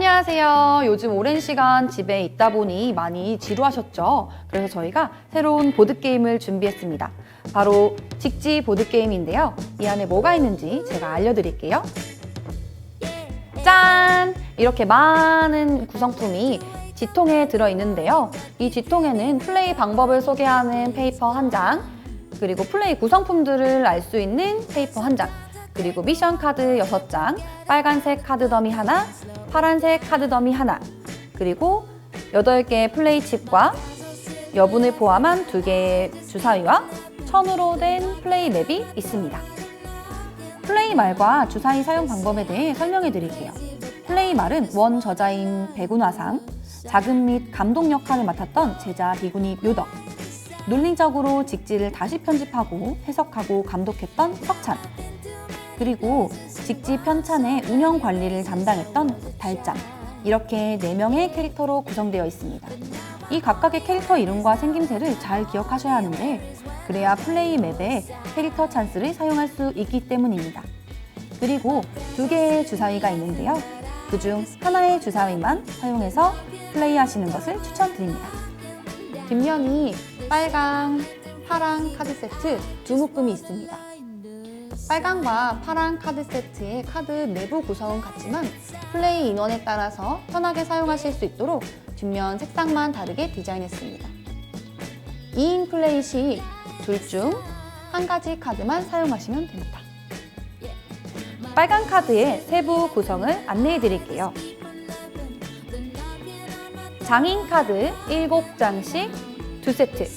안녕하세요. 요즘 오랜 시간 집에 있다 보니 많이 지루하셨죠? 그래서 저희가 새로운 보드게임을 준비했습니다. 바로 직지 보드게임인데요. 이 안에 뭐가 있는지 제가 알려드릴게요. 짠! 이렇게 많은 구성품이 지통에 들어있는데요. 이 지통에는 플레이 방법을 소개하는 페이퍼 한 장, 그리고 플레이 구성품들을 알 수 있는 페이퍼 한 장, 그리고 미션 카드 6장, 빨간색 카드 더미 하나, 파란색 카드 더미 하나, 그리고 8개의 플레이 칩과 여분을 포함한 2개의 주사위와 천으로 된 플레이 맵이 있습니다. 플레이 말과 주사위 사용 방법에 대해 설명해 드릴게요. 플레이 말은 원 저자인 백운화상, 자금 및 감독 역할을 맡았던 제자 비구니 묘덕, 논리적으로 직지를 다시 편집하고 해석하고 감독했던 석찬, 그리고 직지 편찬의 운영 관리를 담당했던 달짱, 이렇게 4명의 캐릭터로 구성되어 있습니다. 이 각각의 캐릭터 이름과 생김새를 잘 기억하셔야 하는데, 그래야 플레이 맵에 캐릭터 찬스를 사용할 수 있기 때문입니다. 그리고 두 개의 주사위가 있는데요. 그중 하나의 주사위만 사용해서 플레이하시는 것을 추천드립니다. 뒷면이 빨강, 파랑 카드 세트 두 묶음이 있습니다. 빨강과 파란 카드 세트의 카드 내부 구성은 같지만 플레이 인원에 따라서 편하게 사용하실 수 있도록 뒷면 색상만 다르게 디자인했습니다. 2인 플레이 시 둘 중 한 가지 카드만 사용하시면 됩니다. 빨간 카드의 세부 구성을 안내해 드릴게요. 장인 카드 7장씩 2세트,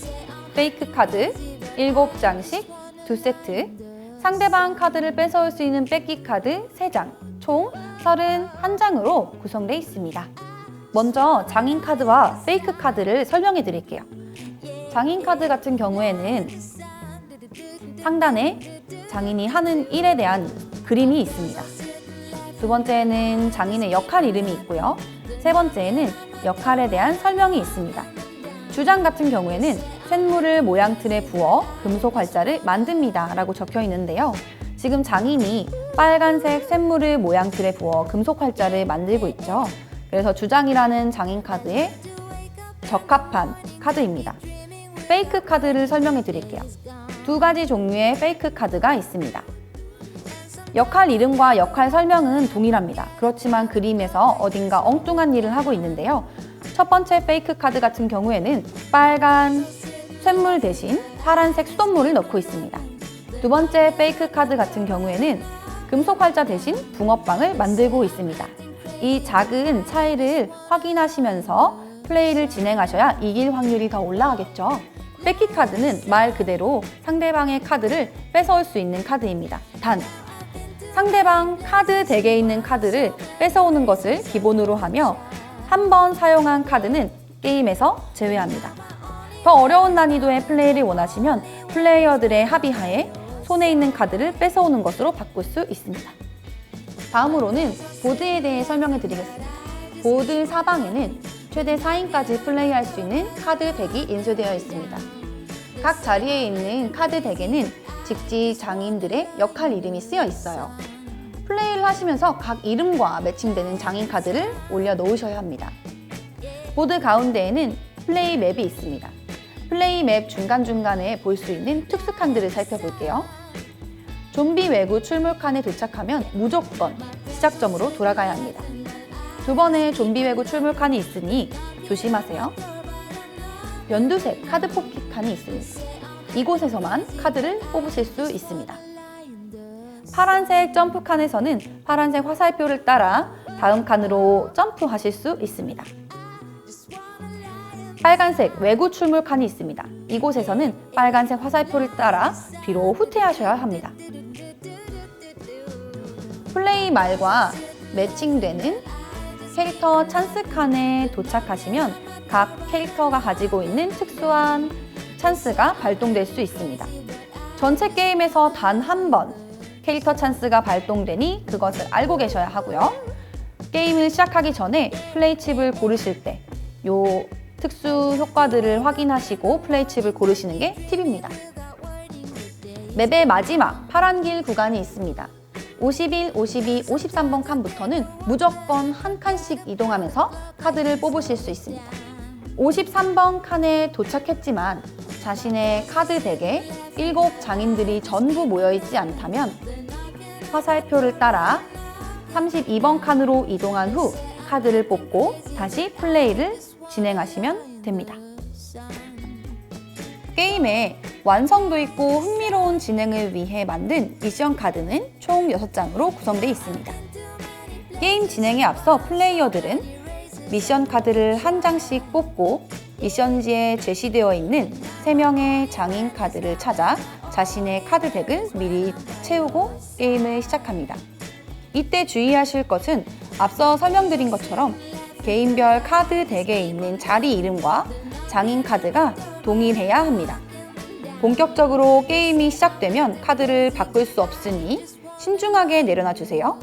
페이크 카드 7장씩 2세트, 상대방 카드를 뺏어올 수 있는 뺏기 카드 3장, 총 31장으로 구성되어 있습니다. 먼저 장인 카드와 페이크 카드를 설명해 드릴게요. 장인 카드 같은 경우에는 상단에 장인이 하는 일에 대한 그림이 있습니다. 두 번째는 장인의 역할 이름이 있고요. 세 번째는 역할에 대한 설명이 있습니다. 주장 같은 경우에는 쇳물을 모양 틀에 부어 금속 활자를 만듭니다. 라고 적혀 있는데요. 지금 장인이 빨간색 쇳물을 모양 틀에 부어 금속 활자를 만들고 있죠. 그래서 주장이라는 장인 카드에 적합한 카드입니다. 페이크 카드를 설명해 드릴게요. 두 가지 종류의 페이크 카드가 있습니다. 역할 이름과 역할 설명은 동일합니다. 그렇지만 그림에서 어딘가 엉뚱한 일을 하고 있는데요. 첫 번째 페이크 카드 같은 경우에는 빨간 쇳물 대신 파란색 수돗물을 넣고 있습니다. 두 번째 페이크 카드 같은 경우에는 금속 활자 대신 붕어빵을 만들고 있습니다. 이 작은 차이를 확인하시면서 플레이를 진행하셔야 이길 확률이 더 올라가겠죠. 뺏기 카드는 말 그대로 상대방의 카드를 뺏어올 수 있는 카드입니다. 단, 상대방 카드 덱에 있는 카드를 뺏어오는 것을 기본으로 하며 한 번 사용한 카드는 게임에서 제외합니다. 더 어려운 난이도의 플레이를 원하시면 플레이어들의 합의하에 손에 있는 카드를 뺏어오는 것으로 바꿀 수 있습니다. 다음으로는 보드에 대해 설명해 드리겠습니다. 보드 사방에는 최대 4인까지 플레이할 수 있는 카드 덱이 인쇄되어 있습니다. 각 자리에 있는 카드 덱에는 직지 장인들의 역할 이름이 쓰여 있어요. 플레이를 하시면서 각 이름과 매칭되는 장인 카드를 올려 놓으셔야 합니다. 보드 가운데에는 플레이 맵이 있습니다. 플레이 맵 중간중간에 볼 수 있는 특수 칸들을 살펴볼게요. 좀비 외구 출몰 칸에 도착하면 무조건 시작점으로 돌아가야 합니다. 두 번의 좀비 외구 출몰 칸이 있으니 조심하세요. 연두색 카드 뽑기 칸이 있습니다. 이곳에서만 카드를 뽑으실 수 있습니다. 파란색 점프 칸에서는 파란색 화살표를 따라 다음 칸으로 점프하실 수 있습니다. 빨간색 외구 출몰 칸이 있습니다. 이곳에서는 빨간색 화살표를 따라 뒤로 후퇴하셔야 합니다. 플레이 말과 매칭되는 캐릭터 찬스 칸에 도착하시면 각 캐릭터가 가지고 있는 특수한 찬스가 발동될 수 있습니다. 전체 게임에서 단 한 번 캐릭터 찬스가 발동되니 그것을 알고 계셔야 하고요. 게임을 시작하기 전에 플레이 칩을 고르실 때 요 특수 효과들을 확인하시고 플레이 칩을 고르시는 게 팁입니다. 맵의 마지막 파란 길 구간이 있습니다. 51, 52, 53번 칸부터는 무조건 한 칸씩 이동하면서 카드를 뽑으실 수 있습니다. 53번 칸에 도착했지만 자신의 카드 덱에 7 장인들이 전부 모여있지 않다면 화살표를 따라 32번 칸으로 이동한 후 카드를 뽑고 다시 플레이를 진행하시면 됩니다. 게임의 완성도 있고 흥미로운 진행을 위해 만든 미션 카드는 총 6장으로 구성되어 있습니다. 게임 진행에 앞서 플레이어들은 미션 카드를 한 장씩 뽑고 미션지에 제시되어 있는 3명의 장인 카드를 찾아 자신의 카드 덱을 미리 채우고 게임을 시작합니다. 이때 주의하실 것은 앞서 설명드린 것처럼 개인별 카드 덱에 있는 자리 이름과 장인 카드가 동일해야 합니다. 본격적으로 게임이 시작되면 카드를 바꿀 수 없으니 신중하게 내려놔 주세요.